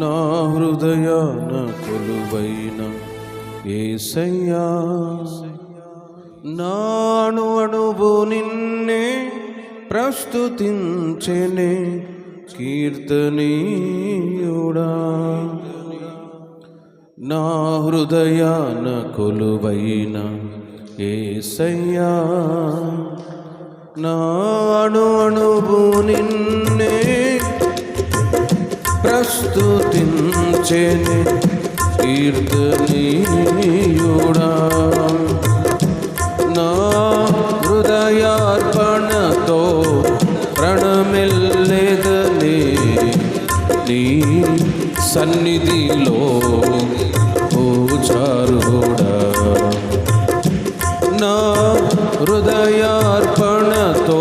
నా హృదయాన కొలువైన ఏసయ్యా నాను అణువు నిన్నే ప్రస్తుతించెనే కీర్తనీయుడా. నా హృదయాన కొలువైన ఏసయ్యా నా అణు అణువు నిన్నే స్తుతించెని కీర్తనీయుడా నా హృదయార్పణతో ప్రణమిల్లెదని నీ సన్నిధిలో పూజారుడా నా హృదయార్పణతో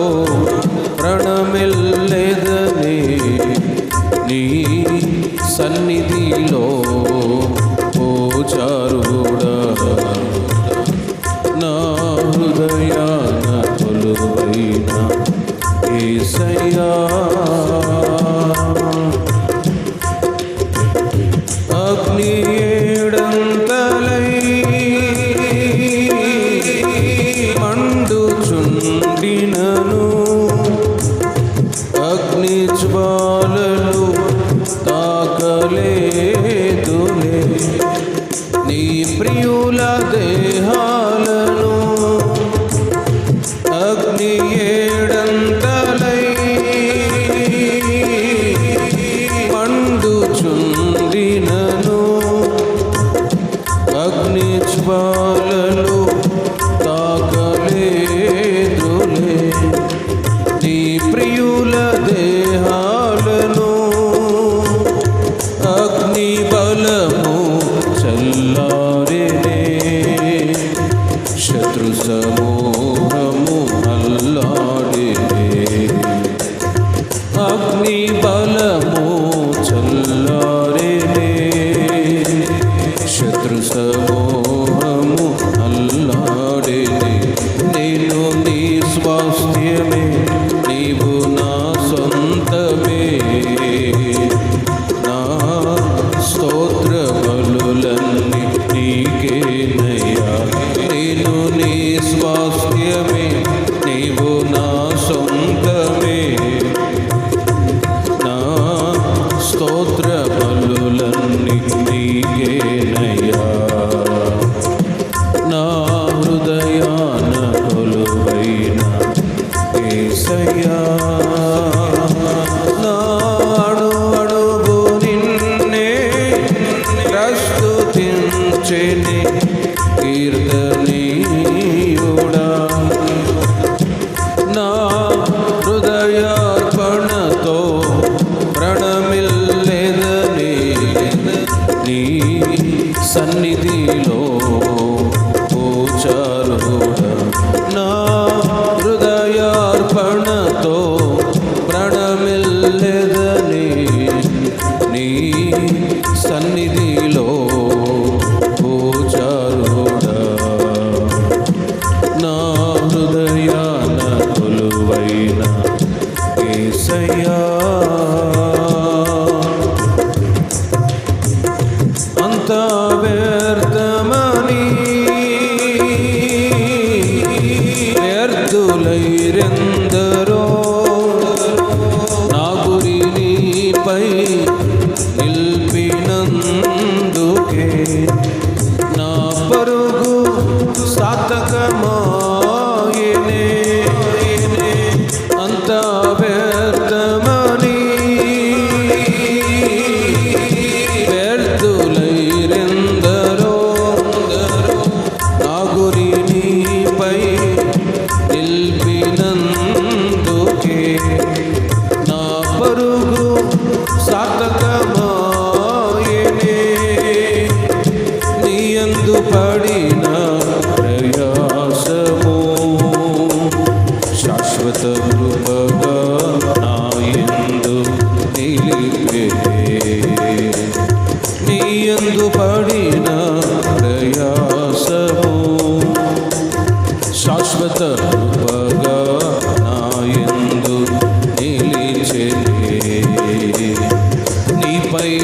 ਗੁਰੂ ਸਾਧਕ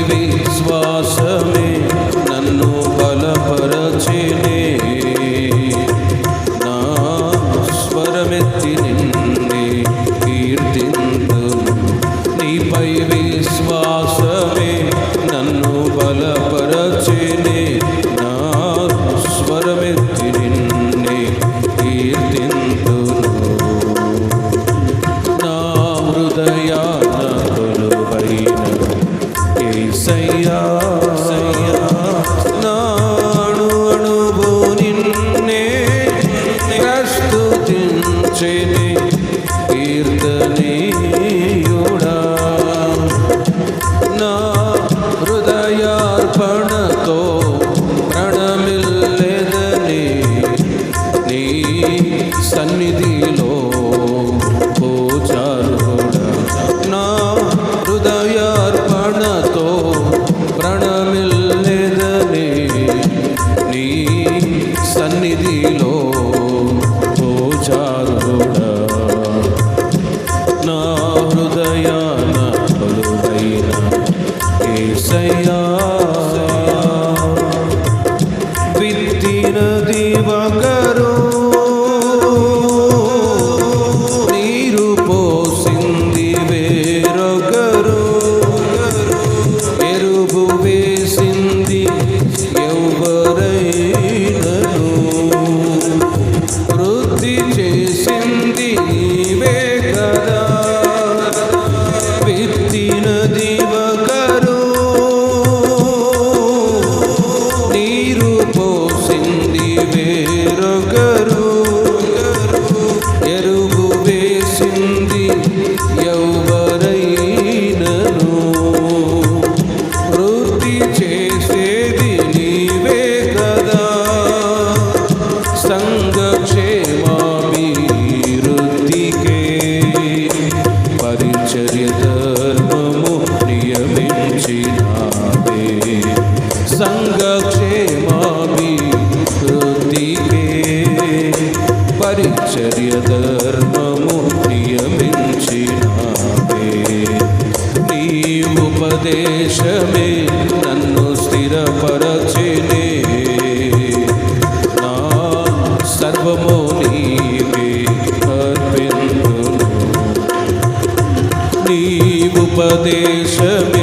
విశ్వాసమే నన్ను బలపరచినే నా స్వరమెత్తి నిండి కీర్తిందు నీపై విశ్వాసమే నన్ను బలపరచినే నా స్వరమెత్తి నిండి కీర్తిందు నా హృదయా सङ्गक्षेमाभिस्तुतिके परिचर्यधर्ममुक्तियमिञ्चिनापे నీవుపదేశమే నన్ను స్థిరపరచినే. నా సర్వము నీవే అర్పిందును నీవుపదేశమే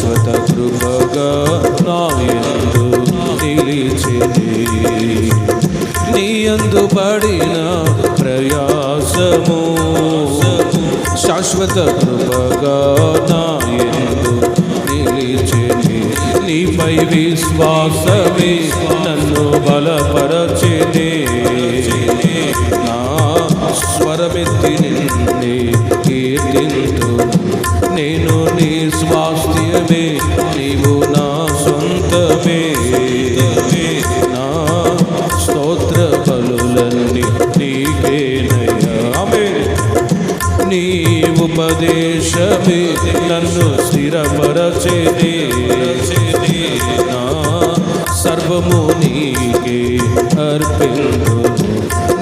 శాశ్వత కృపగ నాయందు నిలిచేది నీయందు పడిన ప్రయాసము శాశ్వత కృపగ నాయందు నిలిచేది నీపై విశ్వాసమే నన్ను బలపరచేది నా స్వరమెత్తి నిన్నే కీర్తింతు నేను నీ శ్వాస శేషమే నన్ను స్థిరపరచేది. నా సర్వము నీకే అర్పింపు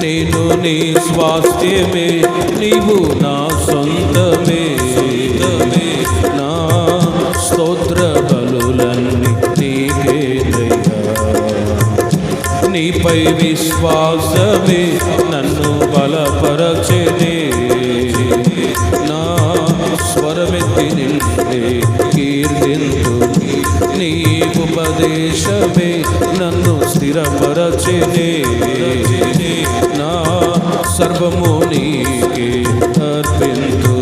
నేను నీ స్వాస్థ్యమే నీవు నా సొంతమే. నీపై విశ్వాసమే నన్ను బలపరచే. నిన్నే కీర్తింతు నీ ఉపదేశమే నన్ను స్థిరపరచినే. నా సర్వము నీకే అర్పింతు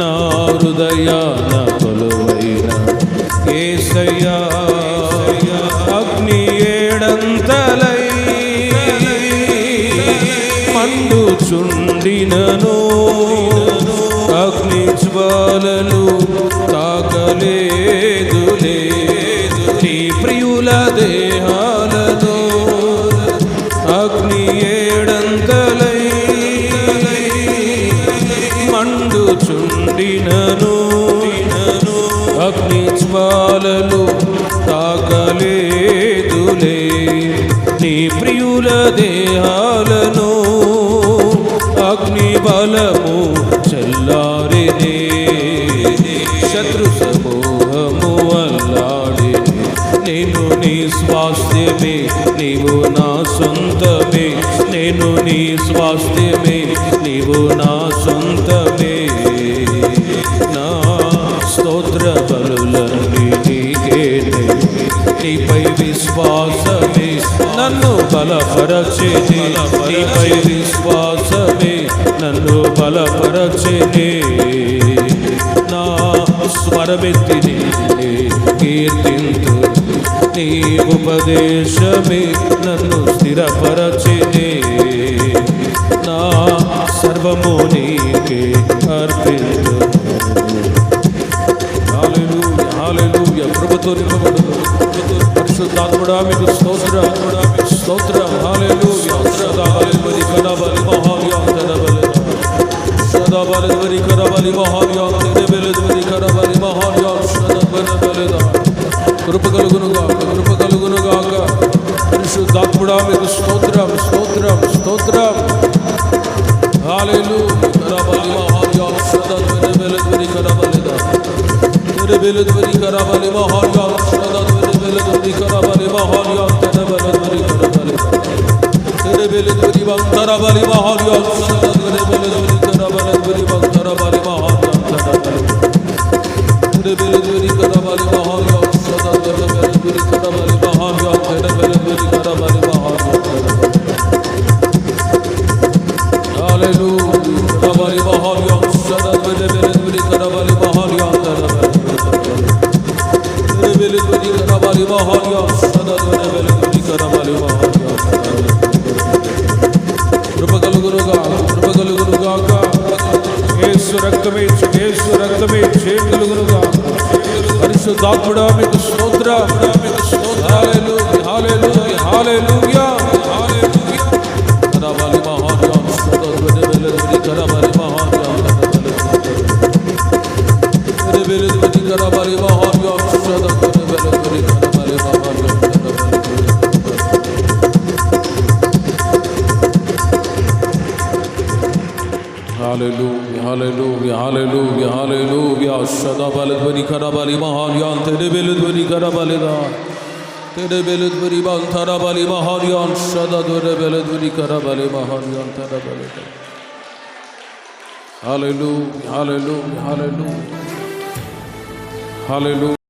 నా హృదయాన కొలువైన ఏసయ్యా అగ్ని ఏడంతలై మండుచుండినను. అగ్ని జ్వాలలు తాకలేదులే నీ ప్రియుల దేహాలతో అగ్ని ఏడంతలై మండుచుండినను. అగ్ని జ్వాలలు తాకలేదులే. నీ ప్రియుల దేహాలను అగ్ని బలము సమూహము అల్లాడి నేను నీ స్వాస్థ్యమే నీవు నా సొంతమే. నేను నీ స్వాస్థ్యమే నీవు నా సొంతమే. నా స్తోత్ర బలులన్నీ నీకే నీపై విశ్వాసమే నన్ను బలపరచేది నీపై విశ్వాసమే నన్ను బలపరచేదే స్వరమెత్తి కీర్తింతు నీ ఉపదేశమే నన్ను స్థిరపరచినే. నా సర్వము నీకే అర్పించు హాలెలు హాలెలు ప్రభుతో నింపబడు పరిశుద్ధాత్ముడా మీకు స్తోత్ర. స్తోత్ర bali bari kara bali bahar ya tere bele bari kara bali bahar ya shada bana bale da కృప కలుగునుగా కృప కలుగునుగాక పరిశుద్ధాత్ముడా మీకు స్తోత్రం స్తోత్రం స్తోత్రం హాలేలు కరాబలి మహార్యా సదా ధ్వని వెలు ధ్వని కరాబలిద తెర వెలు ధ్వని కరాబలి మహార్యా సదా ధ్వని వెలు ధ్వని కరాబలి మహార్యా తెర వెలు ధ్వని కరాబలిద తెర వెలు ధ్వని కరాబలి మహార్యా కలుగునుగాక ఏసు రక్తమే ఏసు రక్తమే చేయగలుగునుగా పరిశుద్ధాత్ముడా మీకు స్తోత్ర. మీకు స్తోత్ర హాలేలు హాలేలు హల్లెలూయా హల్లెలూయా కరవాలి మహార్యా సదా hallelujah, hallelujah, hallelujah, hallelujah. Shadabalit Venikarabali Maharyan, Tedebelit Venikarabalida. Tedebelit Veniban Tarabali Maharyan, Shadadurebelit Venikarabali Maharyan, da. Hallelujah, hallelujah, hallelujah. Hallelujah.